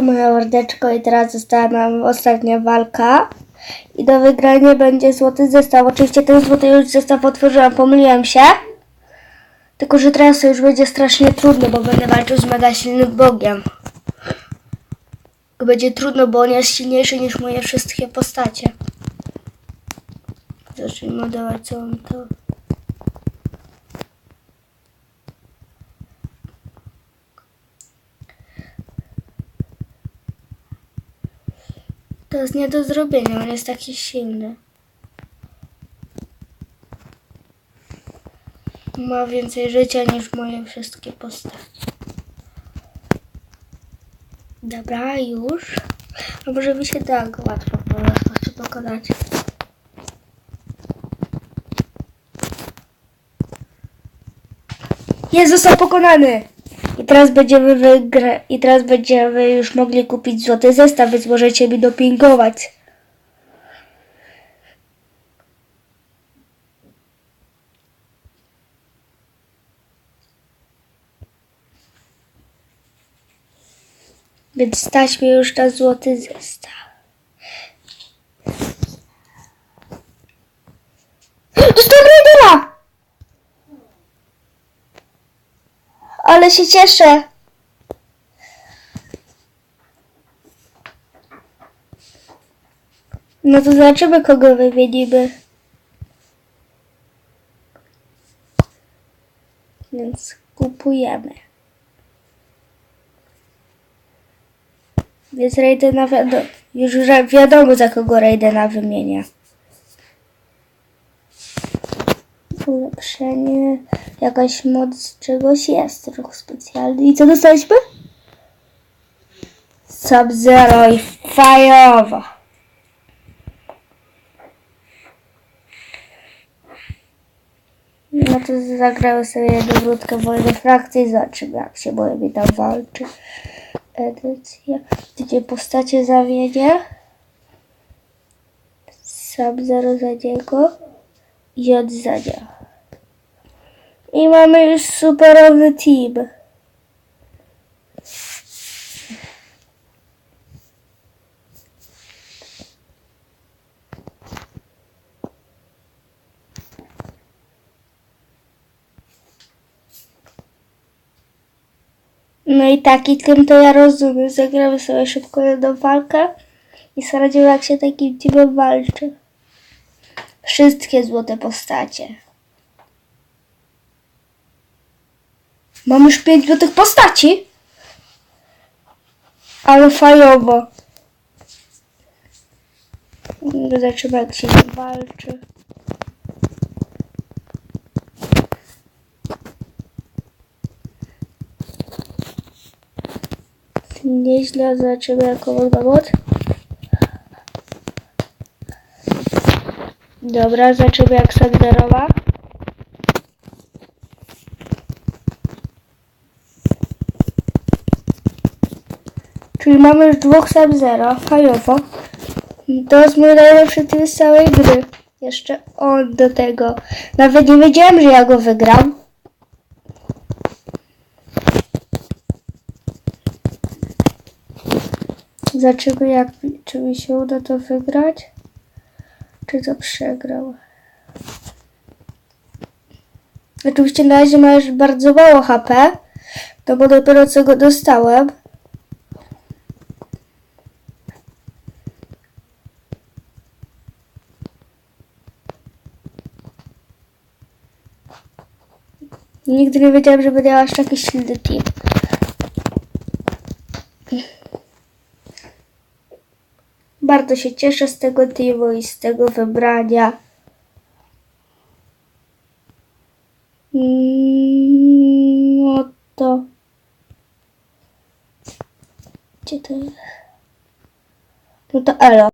Siemanko moja mordeczko i teraz została nam ostatnia walka. I do wygrania będzie złoty zestaw. Oczywiście ten złoty już zestaw otworzyłam, pomyliłem się. Tylko, że teraz to już będzie strasznie trudno, bo będę walczył z mega silnym bogiem. Będzie trudno, bo on jest silniejszy niż moje wszystkie postacie. Zacznijmy dawać całą to. To jest nie do zrobienia, on jest taki silny. Ma więcej życia niż moje wszystkie postacie. Dobra, już. A może by się tak łatwo po prostu pokonać. Został pokonany! Teraz będziemy wygra... I teraz będziemy już mogli kupić złoty zestaw, więc możecie mi dopingować. Więc stać mi już na złoty zestaw. Dostałem Raidera! Ale się cieszę. No to zobaczymy, kogo wymienimy. Więc kupujemy. Więc Raidena wiadomo, już wiadomo za kogo Raidena wymienia. Ulepszenie, jakaś moc czegoś jest, ruch specjalny. I co dostaliśmy? Sub-Zero i fajowa. No to zagrały sobie jedną wrótkę wojny frakcji zobaczymy jak się moje mi tam walczy. Edycja. Gdzie postacie zawiedzie. Sub-Zero za niego. I od za. I mamy już superowy team. No i taki tym to ja rozumiem. Zagramy sobie szybko jedną walkę i sprawdzimy jak się takim teamem walczy. Wszystkie złote postacie. Mam już pięć złotych postaci. Ale fajowo. Zobaczymy jak się walczy. Nieźle, zobaczymy ma moc. Dobra, zobaczymy jak Sanderowa. Czyli mamy już dwóch sub zero, fajowo. To jest mój najlepszy team z całej gry. Jeszcze on do tego. Nawet nie wiedziałem, że ja go wygram. Zobaczymy jak, czy mi się uda to wygrać, czy to przegrał. Oczywiście na razie ma już bardzo mało HP, to bo dopiero co go dostałem. Nigdy nie wiedziałem, że będę miał aż taki silny team. Bardzo się cieszę z tego teamu i z tego wybrania. No to. Gdzie to jest? No to elo.